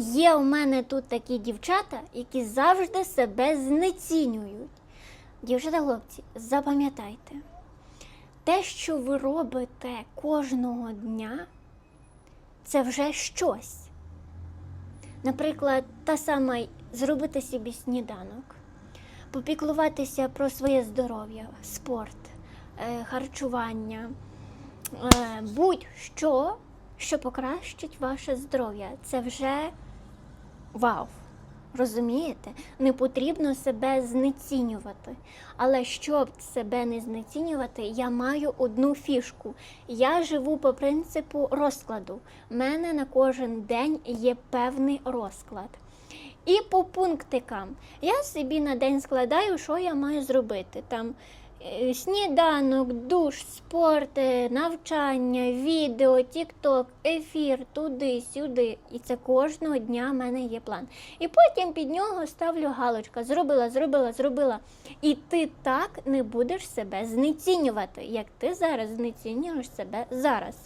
Є у мене тут такі дівчата, які завжди себе знецінюють. Дівчата, хлопці, запам'ятайте, те, що ви робите кожного дня, це вже щось. Наприклад, та сама зробити собі сніданок, попіклуватися про своє здоров'я, спорт, е, харчування, е, будь-що, що покращить ваше здоров'я. Це вже вау. Розумієте? Не потрібно себе знецінювати. Але щоб себе не знецінювати, я маю одну фішку. Я живу по принципу розкладу. У мене на кожен день є певний розклад. І по пунктикам я собі на день складаю, що я маю зробити. Там сніданок, душ, спорт, е, навчання, відео, тікток, ефір, туди, сюди. І це кожного дня в мене є план. І потім під нього ставлю галочка. Зробила, зробила, зробила. І ти так не будеш себе знецінювати, як ти зараз знецінюєш себе зараз.